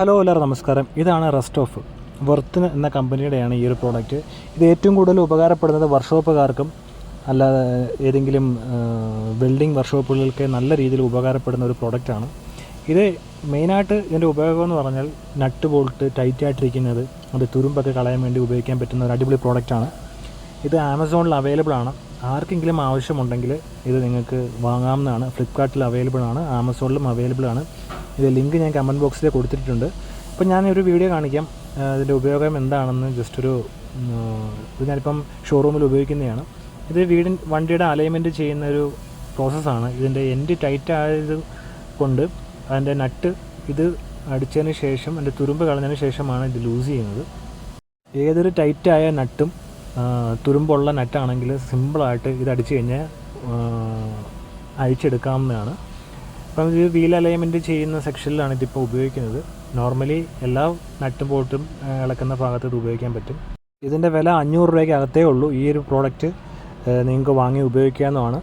Hello എല്ലാവരും നമസ്കാരം. ഇതാണ് റെസ്റ്റ് ഓഫ് വർത്തിന് എന്ന കമ്പനിയുടെയാണ് ഈ ഒരു പ്രോഡക്റ്റ് ഇത് ഏറ്റവും കൂടുതൽ ഉപകാരപ്പെടുന്നത് വർക്ക്ഷോപ്പുകാർക്കും അല്ലാതെ ഏതെങ്കിലും വെൽഡിംഗ് വർക്ക്ഷോപ്പുകൾക്ക് നല്ല രീതിയിൽ ഉപകാരപ്പെടുന്ന ഒരു പ്രോഡക്റ്റാണ് ഇത് മെയിനായിട്ട് ഇതിന്റെ ഉപയോഗം എന്ന് പറഞ്ഞാൽ നട്ട് ബോൾട്ട് ടൈറ്റ് ആയിട്ടിരിക്കുന്നത് അത് തുരുമ്പൊക്കെ കളയാൻ വേണ്ടി ഉപയോഗിക്കാൻ പറ്റുന്ന ഒരു അടിപൊളി പ്രോഡക്റ്റാണ് ഇത് ആമസോണിൽ അവൈലബിൾ ആണ്. ആർക്കെങ്കിലും ആവശ്യമുണ്ടെങ്കിൽ ഇത് നിങ്ങൾക്ക് വാങ്ങാവുന്നതാണ്. ഫ്ലിപ്പ്കാർട്ടിൽ അവൈലബിൾ ആണ്. ആമസോണിലും അവൈലബിൾ ആണ്. ഇത് ലിങ്ക് ഞാൻ കമന്റ് ബോക്സിൽ കൊടുത്തിട്ടുണ്ട്. അപ്പോൾ ഞാൻ ഒരു വീഡിയോ കാണിക്കാം ഇതിന്റെ ഉപയോഗം എന്താണെന്ന് ജസ്റ്റ് ഒരു ഇത് ഞാനിപ്പം ഷോറൂമിൽ ഉപയോഗിക്കുന്നതാണ്. ഇത് വീടിൻ വണ്ടിയുടെ അലൈൻമെന്റ് ചെയ്യുന്ന ഒരു പ്രോസസ്സാണ് ഇതിന്റെ എൻഡ് ടൈറ്റ് ആയത് കൊണ്ട് അതിന്റെ നട്ട് ഇത് അടിച്ചതിന് ശേഷം അതിന്റെ തുരുമ്പ് കളഞ്ഞതിന് ശേഷമാണ് ഇത് ലൂസ് ചെയ്യുന്നത്. ഏതൊരു ടൈറ്റായ നട്ടും തുരുമ്പുള്ള നട്ടാണെങ്കിൽ സിമ്പിളായിട്ട് ഇത് അടിച്ചു കഴിഞ്ഞാൽ അഴിച്ചെടുക്കാവുന്നതാണ്. അപ്പം ഇത് വീൽ അലൈൻമെന്റ് ചെയ്യുന്ന സെക്ഷനിലാണ് ഇതിപ്പോൾ ഉപയോഗിക്കുന്നത്. നോർമലി എല്ലാ നട്ടും ബോട്ടും ഇളക്കുന്ന ഭാഗത്ത് ഇത് ഉപയോഗിക്കാൻ പറ്റും. ഇതിന്റെ വില അഞ്ഞൂറ് രൂപയ്ക്ക് അകത്തേ ഉള്ളൂ. ഈ ഒരു പ്രോഡക്റ്റ് നിങ്ങൾക്ക് വാങ്ങി ഉപയോഗിക്കാവുന്നതാണ്.